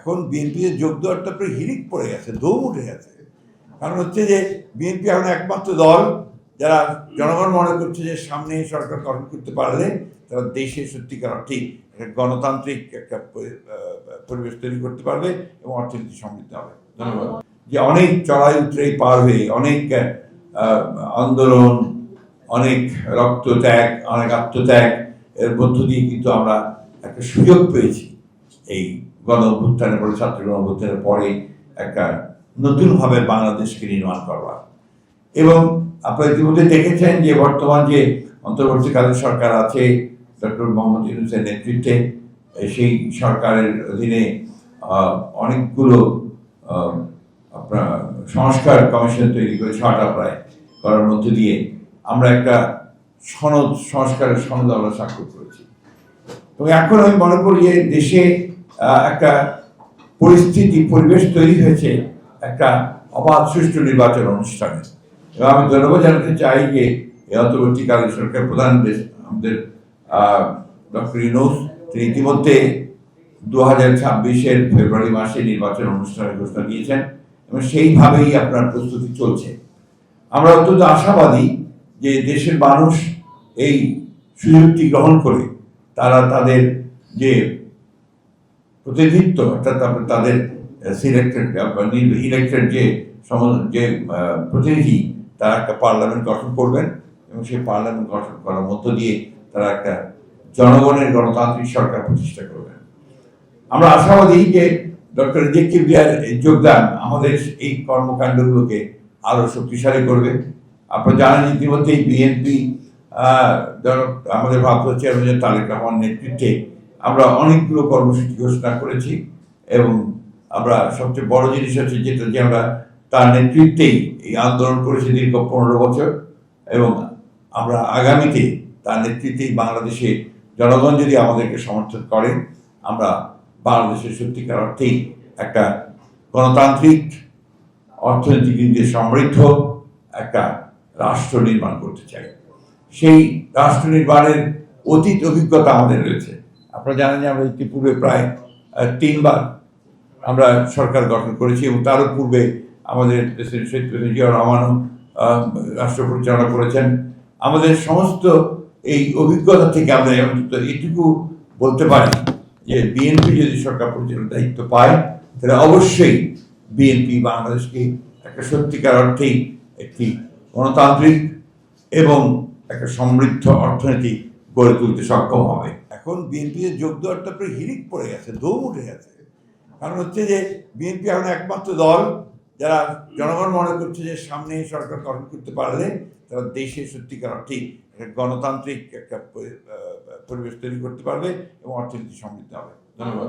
এখন বিএনপিতে যোগ দেওয়ারটা প্রায় হিরিক পড়ে গেছে দৌড় উঠে গেছে। কারণ হচ্ছে যে বিএনপি এখন একমাত্র দল যারা জনগণ মনে করছে যে সামনে সরকার গঠন করতে পারলে তারা দেশে সত্যিকার অর্থেই গণতান্ত্রিক একটা পরিবেশ তৈরি করতে পারবে এবং অর্থনীতি সমৃদ্ধ হবে। ধন্যবাদ। যে অনেক চড়াই উতরাই পার হয়ে অনেক আন্দোলন, অনেক রক্তত্যাগ, অনেক আত্মত্যাগ, এর মধ্য দিয়ে কিন্তু আমরা একটা সুযোগ পেয়েছি এই গণ অভ্যুত্থানের পরে, ছাত্র গণ অভ্যুত্থানের পরে একটা নতুনভাবে বাংলাদেশকে নির্মাণ করবার। এবং আপনারা ইতিমধ্যে দেখেছেন যে বর্তমান যে অন্তর্বর্তীকালীন সরকার আছে, ডক্টর মোহাম্মদ ইউনুসের নেতৃত্বে সেই সরকারের অধীনে অনেকগুলো আপনার সংস্কার কমিশন তৈরি করে, ছটা প্রায় করার মধ্য দিয়ে আমরা একটা সনদ, সংস্কারের সনদ আমরা স্বাক্ষর করেছি। এবং এখন আমি মনে করি যে দেশে একটা পরিস্থিতি, পরিবেশ তৈরি হয়েছে একটা অবাধ সুষ্ঠু নির্বাচন অনুষ্ঠানে এবং আমি ধন্যবাদ জানাতে চাই যে এই অন্তর্বর্তীকালীন সরকার প্রধান দেশ আমাদের ডক্টর ইউনুস, তিনি ইতিমধ্যে দু হাজার ছাব্বিশের ফেব্রুয়ারি মাসে নির্বাচন অনুষ্ঠানের ঘোষণা দিয়েছেন এবং সেইভাবেই আপনার প্রস্তুতি চলছে। আমরা অত্যন্ত আশাবাদী যে দেশের মানুষ এই সুযোগটি গ্রহণ করে, তারা তাদের যে প্রতিনিধিত্ব, অর্থাৎ তারপরে তাদের সিলেক্টেড ইলেক্টেড যে সম- যে প্রতিনিধি, তারা একটা পার্লামেন্ট গঠন করবেন এবং সেই পার্লামেন্ট গঠন করার মধ্য দিয়ে তারা একটা জনগণের গণতান্ত্রিক সরকার প্রতিষ্ঠা করবেন। আমরা আশাবাদী যে ডক্টর জে কিবরিয়ার এই যোগদান আমাদের এই কর্মকাণ্ডগুলোকে আরও শক্তিশালী করবে। আপনারা জানেন ইতিমধ্যেই বিএনপি আমাদের ভারপ্রাপ্ত চেয়ারম্যান তারেক রহমান নেতৃত্বে আমরা অনেকগুলো কর্মসূচি ঘোষণা করেছি এবং আমরা সবচেয়ে বড় জিনিস হচ্ছে যেটা যে আমরা তার নেতৃত্বেই এই আন্দোলন করেছি দীর্ঘ পনেরো বছর এবং আমরা আগামীতে তার নেতৃত্বেই বাংলাদেশে জনগণ যদি আমাদেরকে সমর্থন করে আমরা বাংলাদেশের সত্যিকার অর্থেই একটা গণতান্ত্রিক, অর্থনৈতিক দিয়ে সমৃদ্ধ একটা রাষ্ট্র নির্মাণ করতে চাই। সেই রাষ্ট্র নির্মাণের অতীত অভিজ্ঞতা আমাদের রয়েছে। আপনারা জানেন যে আমরা ইতিপূর্বে প্রায় তিনবার আমরা সরকার গঠন করেছি এবং তারও পূর্বে আমাদের প্রেসিডেন্ট শহীদ প্রেসিডেন্ট জিয়া রহমানও রাষ্ট্র পরিচালনা করেছেন। আমাদের সমস্ত এই অভিজ্ঞতা থেকে আমরা অন্তত এটুকু বলতে পারি যে বিএনপি যদি সরকার পরিচালনার দায়িত্ব পায়, তাহলে অবশ্যই বিএনপি বাংলাদেশকে একটা সত্যিকার অর্থেই একটি গণতান্ত্রিক এবং একটা সমৃদ্ধ অর্থনীতি গড়ে তুলতে সক্ষম হবে। এখন বিএনপিতে যোগ দেওয়ারটা প্রায় হিরিক পড়ে গেছে, দৌড় উঠে গেছে। কারণ হচ্ছে যে বিএনপি এখন একমাত্র দল যারা জনগণ মনে করছে যে সামনে সরকার গঠন করতে পারলে তারা দেশে সত্যিকার অর্থেই একটা গণতান্ত্রিক একটা পরিবেশ তৈরি করতে পারবে এবং অর্থনীতি সমৃদ্ধ হবে। ধন্যবাদ।